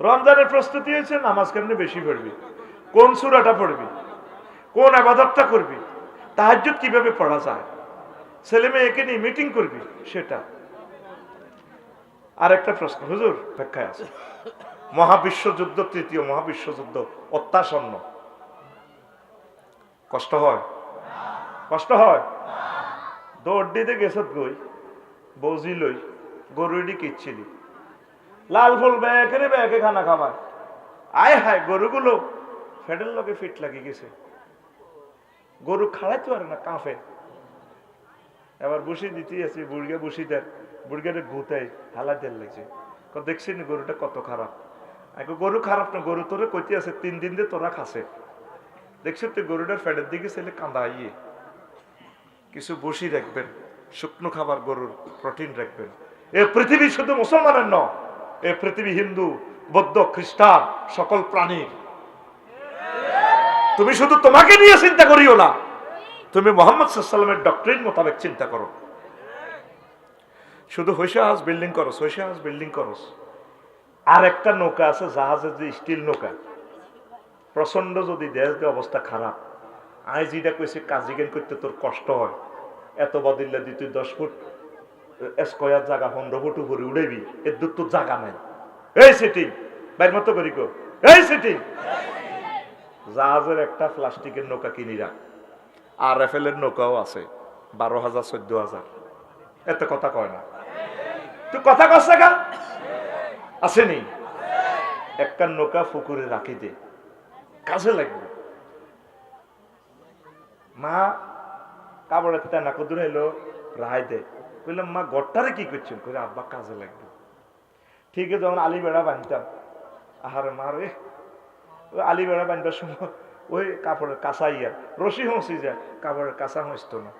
রমজানের প্রস্তুতি হয়েছে, নামাজ কেমনি বেশি পড়বি? কোন সুরাটা পড়বি? কোন আবাদতটা করবি? তাহাজ্জুদ কীভাবে পড়া যায়? ছেলে মেয়েকে নিয়ে মিটিং করবি? সেটা। আর একটা প্রশ্ন, হুজুর অপেক্ষায় আছে। মহাবিশ্বযুদ্ধ, তৃতীয় মহাবিশ্বযুদ্ধ অত্যাসন্ন। কষ্ট হয়? কষ্ট হয়? দৌড় দিতে গেছত গই, বৌজি লই গরুডি কিচ্ছিলি। লাল ফুল ব্যাগে ব্যাগে খানা খামায় আয় হায়, গরুগুলো। ফেডের লোকে ফিট লাগি গেছে। গরু খাড়াইতে পারে না কাঁফে এবার বসি দিতে আছি, বুড়গে বসি দেয় বুড়গেটা ঘুতাই, হালা দেল লাগছে। দেখছি নি গরুটা কত খারাপ। এখন গরু খারাপ না, গরু তোরে কইতে আছে, তিন দিন দিয়ে তোরা খাসে। দেখছি তুই গরুটার ফেডের দিকে ছেলে কান্দা ইয়ে। কিছু বসি রাখবেন, শুকনো খাবার গরুর প্রোটিন রাখবেন। এ পৃথিবী শুধু মুসলমানের ন এ পৃথিবী হিন্দু, বৌদ্ধ, খ্রিস্টান, সকল প্রাণীর তুমি শুধু তোমাকে নিয়ে চিন্তা করিও না, তুমি মোহাম্মদ সাল্লামের ডক্টরিন মোতাবেক চিন্তা করো। শুধু হৈসা বিল্ডিং করস হৈসা বিল্ডিং করস। আর একটা নৌকা আছে, জাহাজের যে স্টিল নৌকা। প্রচণ্ড যদি দেশ দিয়ে অবস্থা খারাপ আই যেটা কইছে, কাজিগেন করতে তোর কষ্ট হয়। এত বদিল্লা দি তুই দশ ফুট। স্কয়ার জায়গা পনেরো ফুট উপরে উড়েবি এর দূর তোর জায়গা নাই। এই সিটিং বাইর মতো করি কো। এই সিটিং জাহাজের একটা প্লাস্টিকের নৌকা কিনি রাখ। আর এফএলের নৌকাও আছে, বারো হাজার চোদ্দ হাজার এত কথা কয় না। তুই কথা কস না? আসেনি একটা নৌকা পুকুরে রাখি দে। কাজে লাগবে। মা কাপড়ের তেনা কদুর এলো রায় দে। বললাম মা গড়টারে কি করছেন? করে আব্বা, কাজে লাগবে। ঠিক আছে যখন আলি বেড়া বাঁধতাম। আহারে মা রে আলি বেড়া বাঁধবার সময় ওই কাপড়ের কাঁচা ইয়া, রশি হসি যায়, কাপড়ের কাঁচা হসতো না।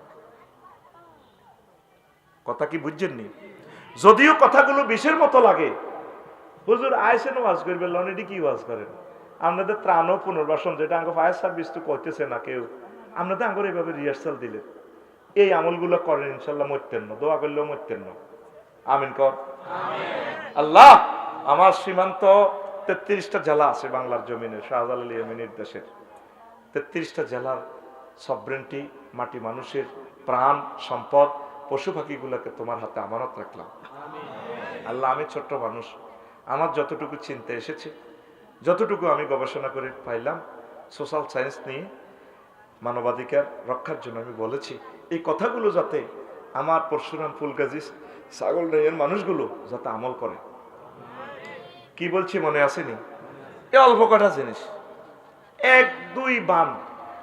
কথা কি বুঝছেননি? যদিও কথাগুলো বিষের মতো লাগে। হুজুর আইসেন ওয়াজ করবে লনেডি কি ওয়াজ করেন? আপনাদের ত্রাণ ও পুনর্বাসন, যেটা আঙ্গ ফায়ার সার্ভিস তো করতেছে না কেউ। আপনাদের আঙ্গর এইভাবে রিহার্সাল দিলেন। এই আমলগুলো করেন ইনশাল্লাহ মরতেন না, দোয়া করলেও মরতেন না। আমিন কর। আল্লাহ, আমার সীমান্ত তেত্রিশটা জেলা আছে বাংলার জমিনে শাহজাল আলী আমিনের দেশের। তেত্রিশটা জেলার সবরেন্টি মাটি মানুষের, প্রাণ, সম্পদ, পশু পাখিগুলোকে তোমার হাতে আমানত রাখলাম। আল্লাহ, আমি ছোট্ট মানুষ, আমার যতটুকু চিন্তা এসেছে, যতটুকু আমি গবেষণা করে পাইলাম সোশ্যাল সায়েন্স নিয়ে মানবাধিকার রক্ষার জন্য আমি বলেছি, এই কথাগুলো যাতে আমার পরশুরাম ফুলগাজি ছাগল রাইয়ের মানুষগুলো যাতে আমল করে। কি বলছি মনে আসেনি? এ অল্প কটা জিনিস। এক, দুই বান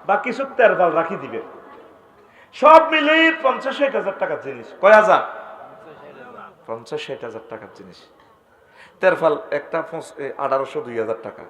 বা কিছু তেরবাল রাখি দিবে। সব মিলে পঞ্চাশ ষাট হাজার টাকার জিনিস। কয় হাজার? পঞ্চাশ ষাট হাজার টাকার জিনিস। তেরফাল একটা আঠারোশো দুই হাজার টাকা।